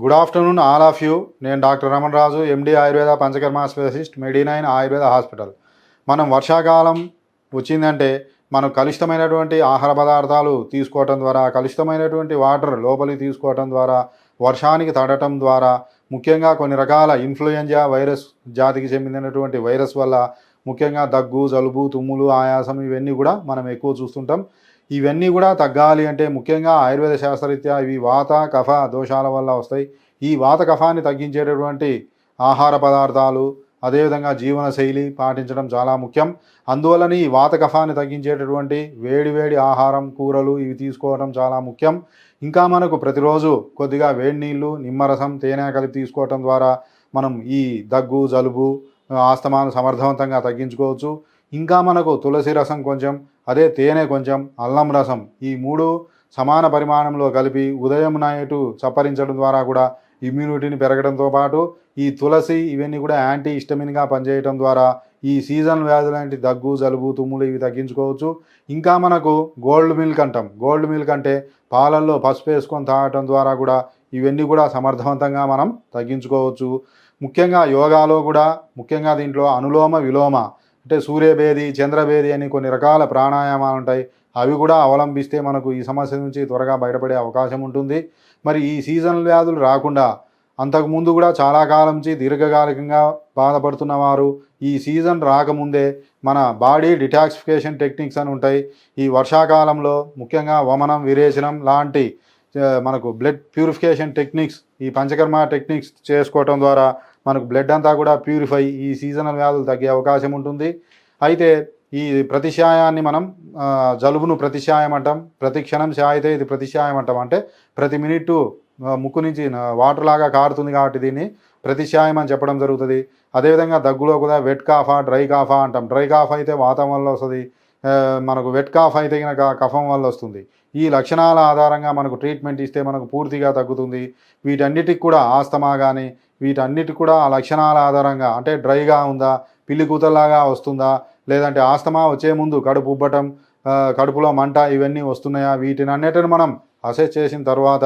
Good afternoon all of you నేను doctor Ramana Raju MD Ayurveda Panchakarma specialist Medinine Ayurveda hospital. మనం వర్షాకాలం వచ్చిందంటే మనం కలుషితమైనటువంటి ఆహార పదార్థాలు తీసుకోవటం ద్వారా కలుషితమైనటువంటి వాటర్ లోపలికి తీసుకోవటం ద్వారా వర్షానికి తడటం ద్వారా ముఖ్యంగా కొన్ని రకాల ఇన్ఫ్లుయెంజా వైరస్ జాతికి చెందినటువంటి వైరస్ వల్ల ముఖ్యంగా దగ్గు జలుబు తుమ్ములు ఆయాసం ఇవన్నీ కూడా మనం ఎక్కువ చూస్తుంటాం. ఇవన్నీ కూడా తగ్గాలి అంటే ముఖ్యంగా ఆయుర్వేద శాస్త్రరీత్యా ఇవి వాత కఫ దోషాల వల్ల వస్తాయి. ఈ వాత కఫాన్ని తగ్గించేటటువంటి ఆహార పదార్థాలు అదేవిధంగా జీవనశైలి పాటించడం చాలా ముఖ్యం. అందువలన ఈ వాత కఫాన్ని తగ్గించేటటువంటి వేడి వేడి ఆహారం కూరలు ఇవి తీసుకోవడం చాలా ముఖ్యం. ఇంకా మనకు ప్రతిరోజు కొద్దిగా వేడి నీళ్ళు నిమ్మరసం తేనె కలిపి తీసుకోవటం ద్వారా మనం ఈ దగ్గు జలుబు ఆస్తమాను సమర్థవంతంగా తగ్గించుకోవచ్చు. ఇంకా మనకు తులసి రసం కొంచెం అదే తేనె కొంచెం అల్లం రసం ఈ మూడు సమాన పరిమాణంలో కలిపి ఉదయం నాయటు చప్పరించడం ద్వారా కూడా ఇమ్యూనిటీని పెరగడంతో పాటు ఈ తులసి ఇవన్నీ కూడా యాంటీ ఇస్టమిన్గా పనిచేయడం ద్వారా ఈ సీజన్ వ్యాధులు లాంటి దగ్గు జలుబు తుమ్ములు ఇవి తగ్గించుకోవచ్చు. ఇంకా మనకు గోల్డ్ మిల్క్ అంటాం. గోల్డ్ మిల్క్ అంటే పాలల్లో పసుపు వేసుకొని తాగటం ద్వారా కూడా ఇవన్నీ కూడా సమర్థవంతంగా మనం తగ్గించుకోవచ్చు. ముఖ్యంగా యోగాలో కూడా ముఖ్యంగా దీంట్లో అనులోమ విలోమ అంటే సూర్యభేది చంద్రభేది అని కొన్ని రకాల ప్రాణాయామాలు ఉంటాయి. అవి కూడా అవలంబిస్తే మనకు ఈ సమస్య నుంచి త్వరగా బయటపడే అవకాశం ఉంటుంది. మరి ఈ సీజన్ వ్యాధులు రాకుండా అంతకుముందు కూడా చాలా కాలం నుంచి దీర్ఘకాలికంగా బాధపడుతున్న వారు ఈ సీజన్ రాకముందే మన బాడీ డిటాక్సిఫికేషన్ టెక్నిక్స్ అని ఉంటాయి. ఈ వర్షాకాలంలో ముఖ్యంగా వమనం విరేచనం లాంటి మనకు బ్లడ్ ప్యూరిఫికేషన్ టెక్నిక్స్ ఈ పంచకర్మ టెక్నిక్స్ చేసుకోవటం ద్వారా మనకు బ్లడ్ అంతా కూడా ప్యూరిఫై ఈ సీజనల్ వ్యాధులు తగ్గే అవకాశం ఉంటుంది. అయితే ఈ ప్రతిశాయాన్ని మనం జలుబును ప్రతిశాయం అంటాం ప్రతి క్షణం అయితే ఇది ప్రతిశాయం అంటాం అంటే ప్రతి మినిట్ ముక్కు నుంచి వాటర్ లాగా కారుతుంది కాబట్టి దీన్ని ప్రతిశాయం అని చెప్పడం జరుగుతుంది. అదేవిధంగా దగ్గులో కూడా వెట్ కాఫా డ్రై కాఫా అంటాం. డ్రై కాఫ్ అయితే వాతం వల్ల వస్తుంది మనకు వెట్ కాఫ్ అయితే కనుక కఫం వల్ల వస్తుంది. ఈ లక్షణాల ఆధారంగా మనకు ట్రీట్మెంట్ ఇస్తే మనకు పూర్తిగా తగ్గుతుంది. వీటన్నిటికి కూడా ఆస్తమా కానీ వీటన్నిటికి కూడా ఆ లక్షణాల ఆధారంగా అంటే డ్రైగా ఉందా పిల్లి కూతల్లాగా వస్తుందా లేదంటే ఆస్తమా వచ్చే ముందు కడుపు ఉబ్బటం కడుపులో మంట ఇవన్నీ వస్తున్నాయా? వీటిని అన్నిటిని మనం అసెస్ చేసిన తర్వాత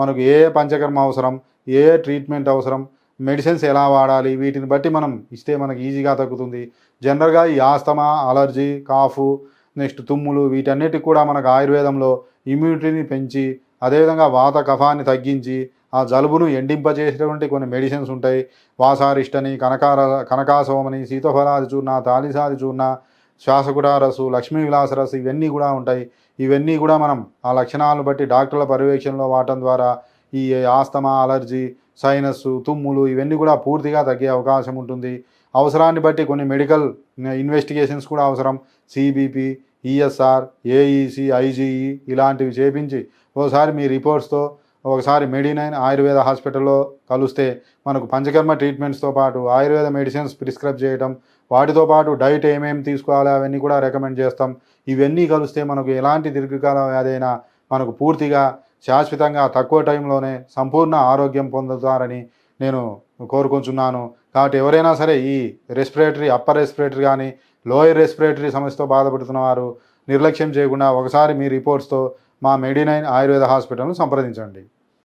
మనకు ఏ పంచకర్మ అవసరం ఏ ఏ ట్రీట్మెంట్ అవసరం మెడిసిన్స్ ఎలా వాడాలి వీటిని బట్టి మనం ఇస్తే మనకి ఈజీగా తగ్గుతుంది. జనరల్గా ఈ ఆస్తమా అలర్జీ కాఫు నెక్స్ట్ తుమ్ములు వీటన్నిటికి కూడా మనకు ఆయుర్వేదంలో ఇమ్యూనిటీని పెంచి అదేవిధంగా వాత కఫాన్ని తగ్గించి ఆ జలుబును ఎండింపజేసేటువంటి కొన్ని మెడిసిన్స్ ఉంటాయి. వాసారిష్టని కనకార కనకాసోమని సీతఫలాది చూర్ణ తాలిసాది చూర్ణ శ్వాసకుడారసు లక్ష్మీ విలాసరసు ఇవన్నీ కూడా ఉంటాయి. ఇవన్నీ కూడా మనం ఆ లక్షణాలను బట్టి డాక్టర్ల పర్యవేక్షణలో వాడటం ద్వారా ఈ ఆస్తమా అలర్జీ సైనస్ తుమ్ములు ఇవన్నీ కూడా పూర్తిగా తగ్గే అవకాశం ఉంటుంది. అవసరాన్ని బట్టి కొన్ని మెడికల్ ఇన్వెస్టిగేషన్స్ కూడా అవసరం. సిబిపి ఈఎస్ఆర్ ఏఈసి ఐజీఈ ఇలాంటివి చేపించి ఒకసారి మీ రిపోర్ట్స్తో ఒకసారి మెడినైన్ ఆయుర్వేద హాస్పిటల్లో కలిస్తే మనకు పంచకర్మ ట్రీట్మెంట్స్తో పాటు ఆయుర్వేద మెడిసిన్స్ ప్రిస్క్రైబ్ చేయడం వాటితో పాటు డైట్ ఏమేమి తీసుకోవాలి అవన్నీ కూడా రికమెండ్ చేస్తాం. ఇవన్నీ కలిస్తే మనకు ఎలాంటి దీర్ఘకాల వ్యాధైనా మనకు పూర్తిగా శాశ్వతంగా తక్కువ టైంలోనే సంపూర్ణ ఆరోగ్యం పొందుతారని నేను కోరుకుంటున్నాను. కాబట్టి ఎవరైనా సరే ఈ రెస్పిరేటరీ అప్పర్ రెస్పిరేటరీ కానీ లోయర్ రెస్పిరేటరీ సమస్యతో బాధపడుతున్న వారు నిర్లక్ష్యం చేయకుండా ఒకసారి మీ రిపోర్ట్స్తో మా మెడినైన్ ఆయుర్వేద హాస్పిటల్ను సంప్రదించండి.